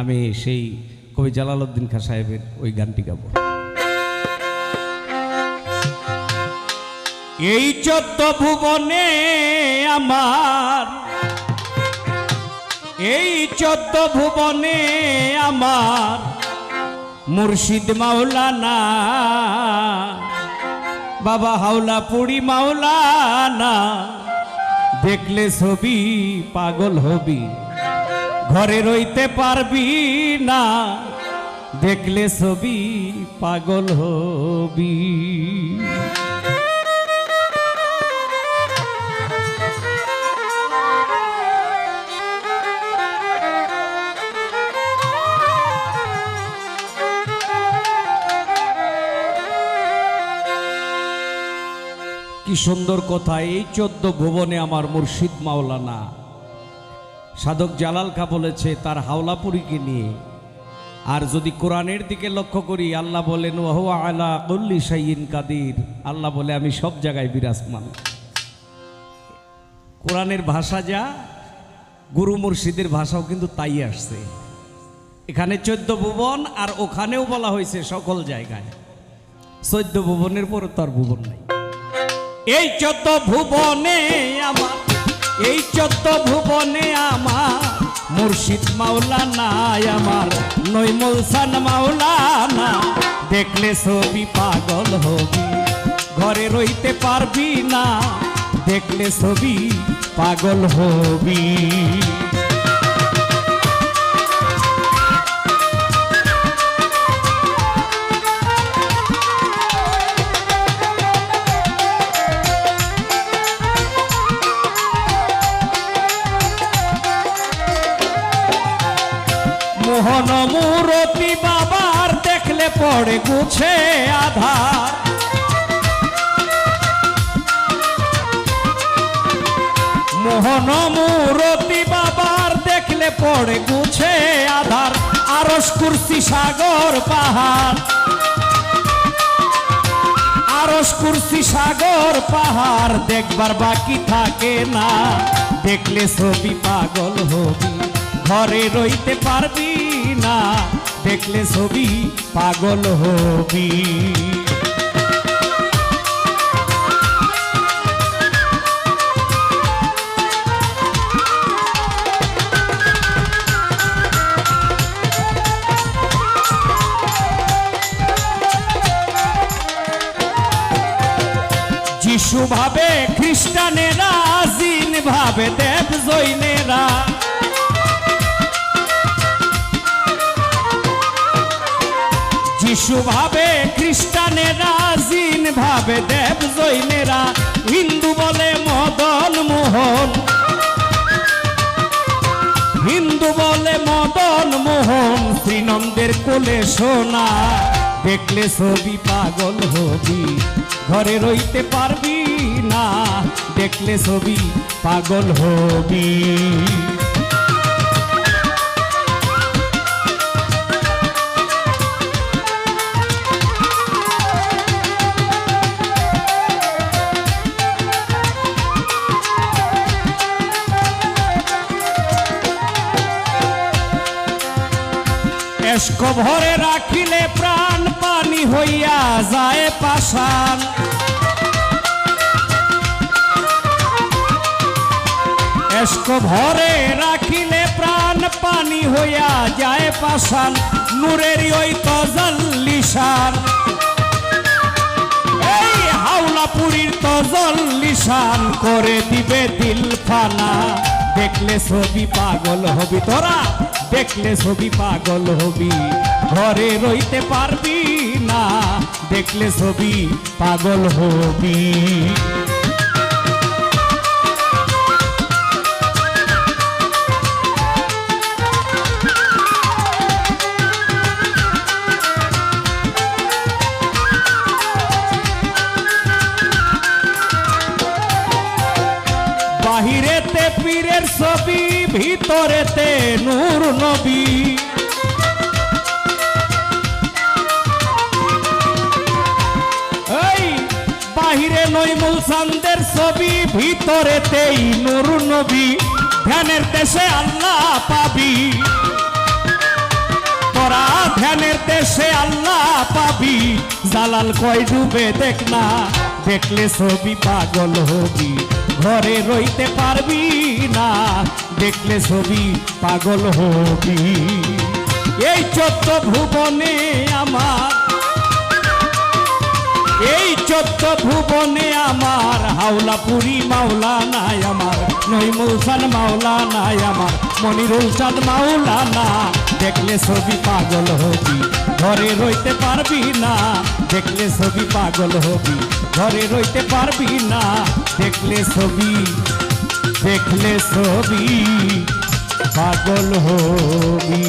আমি সেই কবি জালালউদ্দিন খা সাহেবের ওই গানটি গাব। এই চোদ্দ ভুবনে আমার, এই চোদ্দ ভুবনে আমার মুর্শিদ মাওলানা, বাবা হাওলা পুরি মাওলানা, দেখলে ছবি পাগল হবি। ঘরে রইতে পারবি না, দেখলে ছবি পাগল হবি। কি সুন্দর কথা এই চোদ্দ ভুবনে আমার মুর্শিদ মাওলানা। সাধক জালাল খা বলেছে, তার হাওলাপুরীকে নিয়ে। আর যদি কোরআনের দিকে লক্ষ্য করি, আল্লাহ বলেন, ওহ আলা কল্লি সাইন কাদির। আল্লাহ বলে, আমি সব জায়গায় বিরাজমান। কোরআনের ভাষা যা, গুরু মুর্শিদের ভাষাও কিন্তু তাই আসছে। এখানে চোদ্দ ভুবন আর ওখানেও বলা হয়েছে সকল জায়গায়। চোদ্দ ভুবনের পর তার ভুবন নাই। এই চোদ্দ ভুবনে আমার এই চোদ্দ ভুবনে আমার মুর্শিদ মাওলানা আমার, নই মুলসান মাওলা না। দেখলে ছবি পাগল হবি, ঘরে রইতে পারবি না। দেখলে ছবি পাগল হবি। মুরতি বাবার দেখলে পড়ে গুছে আধার। মোহন মুরতি বাবার দেখলে পড়ে গুছে আধার আরস কুর্সি সাগর পাহাড়। আরস কুর্সি সাগর পাহাড় দেখবার বাকি থাকে না। দেখলে ছবি পাগল হবি, ঘরে রইতে পারবি না দেখলে ছবি পাগল হবি। যিশু ভাবে খ্রিস্টানেরা জিন ভাবে দেব জৈনেরা যিশু ভাবে খ্রিস্টানেরা জিন ভাবে, দেব জৈনেরা, হিন্দু বলে মদন মোহন। হিন্দু বলে মদন মোহন, শ্রীনন্দের কোলে সোনা। দেখলে ছবি পাগল হবি, ঘরে রইতে পারবি না। দেখলে ছবি পাগল হবি। এস্ক ভরে রাখিলে প্রাণ পানি হইয়া যায় এস্ক ভরে রাখিলে প্রাণ পানি হইয়া যায় পাষাণ, নূরের ওই তজল্লিশান এই হাওলাপুরীর তজল্লিশান করে দিবে দিল ফানা দেখলে ছবি পাগল হবি তোরা, দেখলে ছবি পাগল হবি। ঘরে রইতে পারবি না, দেখলে ছবি পাগল হবি। পীরের ছবি, ভিতরেতে নূর নবী। বাহিরে ছবি, ভিতরেতেই নূর নবী। ধ্যানের দেশে আল্লাহ পাবি। ধ্যানের দেশে আল্লাহ পাবি। জালাল কয় ডুবে দেখ না। দেখলে ছবি পাগল হবি। ঘরে রইতে পারবি না, দেখলে ছবি পাগল হবি। এই চোদ্দ ভুবনে আমার, এই চোদ্দ ভুবনে আমার হাওলা পুরী মাওলা নাই আমার নইমুলসান মাওলা নাই আমার মনিরুল মাওলা না দেখলে ছবি পাগল হবি, ঘরে রইতে পারবি না। দেখলে ছবি পাগল হবি, ঘরে রইতে পারবি না। দেখলে ছবি দেখলে ছবি পাগল হবি।